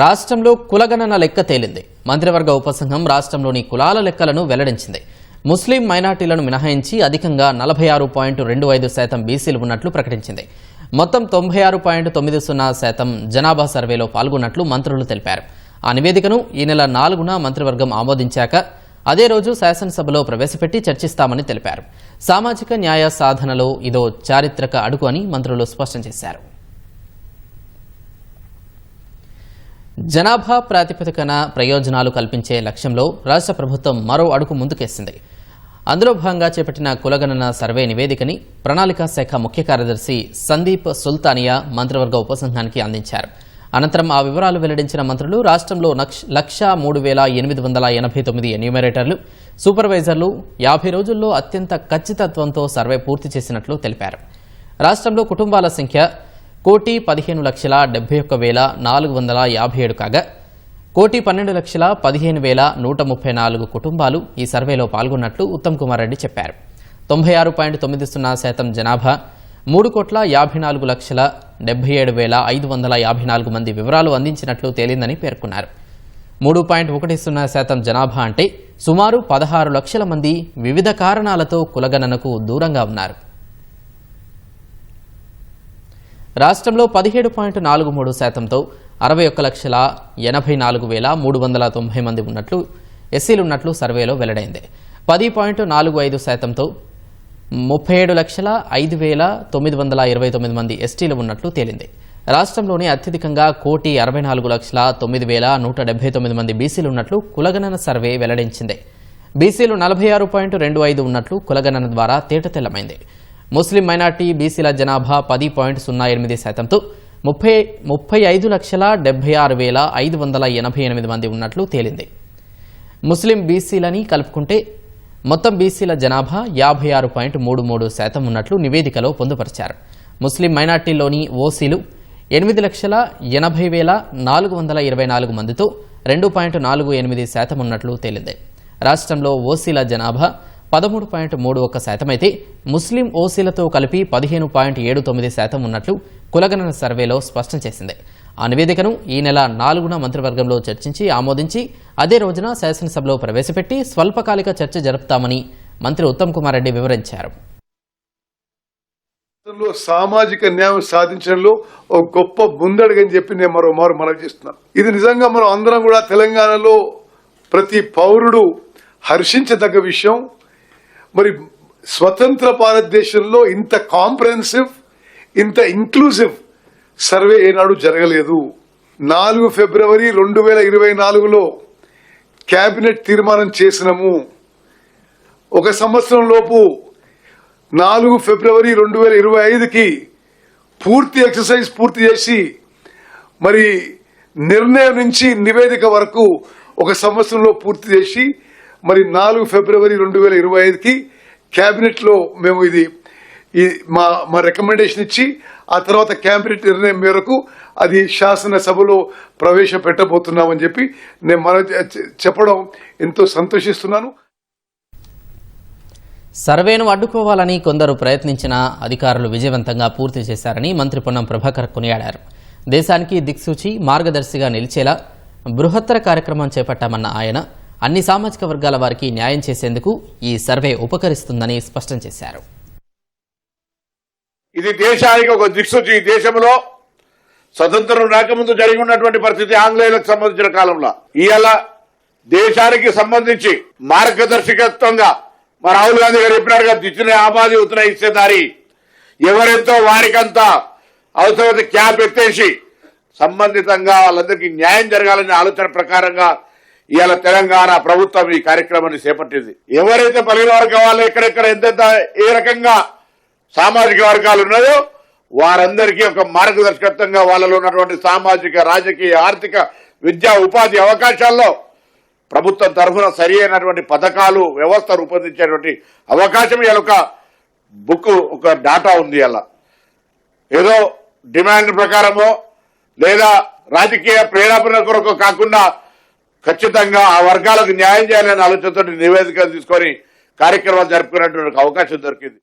రాష్ట్రంలో కులగణన లెక్క తేలింది. మంత్రివర్గ ఉపసంఘం రాష్ట్రంలోని కులాల లెక్కలను వెల్లడించింది. ముస్లిం మైనార్టీలను మినహాయించి అధికంగా నలభై ఆరు పాయింట్ రెండు ఐదు శాతం బీసీలు ఉన్నట్లు ప్రకటించింది. మొత్తం తొంభై ఆరు పాయింట్ తొమ్మిది సున్నా శాతం జనాభా సర్వేలో పాల్గొన్నట్లు మంత్రులు తెలిపారు. ఆ నివేదికను ఈ నెల నాలుగున మంత్రివర్గం ఆమోదించాక అదే రోజు శాసనసభలో ప్రవేశపెట్టి చర్చిస్తామని తెలిపారు. సామాజిక న్యాయ సాధనలో ఇదో చారిత్రక అడుగు అని మంత్రులు స్పష్టం చేశారు. జనాభా ప్రాతిపదికన ప్రయోజనాలు కల్పించే లక్ష్యంలో రాష్ట్ర ప్రభుత్వం మరో అడుగు ముందుకేసింది. అందులో భాగంగా చేపట్టిన కులగణన సర్వే నివేదికని ప్రణాళికా శాఖ ముఖ్య కార్యదర్శి సందీప్ సుల్తానియా మంత్రివర్గ ఉపసంఘానికి అందించారు. అనంతరం ఆ వివరాలు వెల్లడించిన మంత్రులు రాష్ట్రంలో లక్ష మూడు వేల ఎనిమిది వందల ఎనభై తొమ్మిది ఎన్యూమరేటర్లు సూపర్వైజర్లు యాభై రోజుల్లో అత్యంత ఖచ్చితత్వంతో సర్వే పూర్తి చేసినట్లు తెలిపారు. రాష్ట్రంలో కుటుంబాల సంఖ్య కోటి పదిహేను లక్షల డెబ్బై ఒక్క వేల నాలుగు వందల యాభై ఏడు కాగా కోటి పన్నెండు లక్షల పదిహేను వేల నూట ముప్పై నాలుగు కుటుంబాలు ఈ సర్వేలో పాల్గొన్నట్లు ఉత్తమ్ కుమార్ రెడ్డి చెప్పారు. తొంభై ఆరు పాయింట్ తొమ్మిది సున్నా శాతం జనాభా మూడు కోట్ల యాభై నాలుగు లక్షల డెబ్బై ఏడు వేల ఐదు వందల యాభై నాలుగు మంది వివరాలు అందించినట్లు తేలిందని పేర్కొన్నారు. మూడు పాయింట్ ఒకటి సున్నా శాతం జనాభా అంటే సుమారు పదహారు లక్షల మంది వివిధ కారణాలతో కులగణనకు దూరంగా ఉన్నారు. రాష్ట్రంలో పదిహేడు పాయింట్ నాలుగు మూడు శాతంతో అరవై ఒక్క లక్షల ఎనభై నాలుగు వేల మూడు వందల తొంభై మంది ఉన్నట్లు ఎస్సీలున్నట్లు సర్వేలో వెల్లడైంది. పది పాయింట్ నాలుగు ఐదు శాతంతో ముప్పై ఏడు లక్షల ఐదు వేల తొమ్మిది వందల ఇరవై తొమ్మిది మంది ఎస్టీలు ఉన్నట్లు తేలింది. రాష్ట్రంలోని అత్యధికంగా కోటి అరవై నాలుగు లక్షల తొమ్మిది వేల నూట డెబ్బై తొమ్మిది మంది బీసీలు ఉన్నట్లు కులగణన సర్వే వెల్లడించింది. బీసీలు నలభై ఆరు పాయింట్ రెండు ఐదు ఉన్నట్లు కులగణన ద్వారా తేటతెల్లమైంది ముస్లిం మైనార్టీ బీసీల జనాభా పది పాయింట్ సున్నా ఎనిమిది శాతంతో ముప్పై ముప్పై ఐదు లక్షల డెబ్బై ఆరు వేల ఐదు వందల ఎనభై ఎనిమిది మంది ఉన్నట్లు తేలింది. ముస్లిం బీసీలని కలుపుకుంటే మొత్తం బీసీల జనాభా యాభై ఆరు పాయింట్ మూడు మూడు శాతం ఉన్నట్లు నివేదికలో పొందుపరిచారు. ముస్లిం మైనార్టీలోని ఓసీలు ఎనిమిది లక్షల ఎనభై వేల నాలుగు వందల ఇరవై నాలుగు మందితో రెండు పాయింట్ నాలుగు ఎనిమిది శాతం ఉన్నట్లు తేలింది. రాష్ట్రంలో ఓసీల జనాభా పదమూడు పాయింట్ మూడు ఒక్క శాతమైతే ముస్లిం ఓసీలతో కలిపి పదిహేను పాయింట్ ఏడు తొమ్మిది శాతం ఉన్నట్లు కులగణన సర్వేలో స్పష్టం చేసింది. ఆ నివేదికను ఈ నెల నాలుగున మంత్రివర్గంలో చర్చించి ఆమోదించి అదే రోజున శాసనసభలో ప్రవేశపెట్టి స్వల్పకాలిక చర్చ జరుపుతామని మంత్రి ఉత్తమ్ కుమార్ రెడ్డి వివరించారు. సామాజిక న్యాయం సాధించడంలో ఒక గొప్ప ముందడుగని చెప్పి నేను మరో మారు మనవి చేస్తున్నాను. ఇది నిజంగా మనం అందరం కూడా తెలంగాణలో ప్రతి పౌరుడు హర్షించదగ్గ విషయం. మరి స్వతంత్ర భారతదేశంలో ఇంత కాంప్రహెన్సివ్ ఇంత ఇంక్లూజివ్ సర్వే ఏనాడు జరగలేదు. నాలుగు ఫిబ్రవరి రెండు వేల ఇరవై నాలుగులో కేబినెట్ తీర్మానం చేసినాము. ఒక సంవత్సరం లోపు నాలుగు ఫిబ్రవరి రెండు వేల ఇరవై ఐదుకి పూర్తి ఎక్సర్సైజ్ పూర్తి చేసి మరి నిర్ణయం నుంచి నివేదిక వరకు ఒక సంవత్సరంలో పూర్తి చేసి మరి నాలుగు ఫిబ్రవరి రెండు వేల ఇరవై ఐదుకి క్యాబినెట్లో మేము ఇది ఈ మా మా రికమెండేషన్ ఇచ్చి ఆ తర్వాత క్యాబినెట్ నిర్ణయం మేరకు అది శాసనసభలో ప్రవేశపెట్టబోతున్నామని చెప్పి నేను మన చెప్పడం ఎంతో సంతోషిస్తున్నాను. సర్వేను అడ్డుకోవాలని కొందరు ప్రయత్నించినా అధికారులు విజయవంతంగా పూర్తి చేశారని మంత్రి పొన్నం ప్రభాకర్ కొనియాడారు. దేశానికి దిక్సూచి మార్గదర్శిగా నిలిచేలా బృహత్తర కార్యక్రమం చేపట్టామన్న ఆయన అన్ని సామాజిక వర్గాల వారికి న్యాయం చేసేందుకు ఈ సర్వే ఉపకరిస్తుందని స్పష్టం చేశారు. ఇది దేశానికి ఒక దిక్సూచి. ఈ దేశంలో స్వతంత్రం రాకముందు జరిగి ఉన్నటువంటి పరిస్థితి ఆంగ్లేయులకు సంబంధించిన కాలంలో. ఇవాళ దేశానికి సంబంధించి మార్గదర్శకత్వంగా మా రాహుల్ గాంధీ గారు చెప్పినట్టుగా దిచ్చిన ఆబాది ఉత్తర ఇచ్చేదారి ఎవరెంతో వారికంతా అవసరమైతే క్యాప్ ఎత్తేసి సంబంధితంగా వాళ్ళందరికీ న్యాయం జరగాలనే ఆలోచన ప్రకారంగా ఇవాళ తెలంగాణ ప్రభుత్వం ఈ కార్యక్రమాన్ని చేపట్టింది. ఎవరైతే పలిన వర్గం వాళ్ళు ఎక్కడెక్కడ ఎంతెంత ఏ రకంగా సామాజిక వర్గాలు ఉన్నాయో వారందరికీ ఒక మార్గదర్శకత్వంగా వాళ్ళలో ఉన్నటువంటి సామాజిక రాజకీయ ఆర్థిక విద్యా ఉపాధి అవకాశాల్లో ప్రభుత్వం తరఫున సరి అయినటువంటి పథకాలు వ్యవస్థ రూపొందించేటువంటి అవకాశం ఇలా ఒక బుక్ ఒక డాటా ఉంది అలా ఏదో డిమాండ్ ప్రకారమో లేదా రాజకీయ ప్రేరేపణ కొరకు కాకుండా ఖచ్చితంగా ఆ వర్గాలకు న్యాయం చేయాలనే ఆలోచనతో నివేదిక తీసుకొని కార్యక్రమాలు జరుపుకునేటువంటి అవకాశం దొరికింది.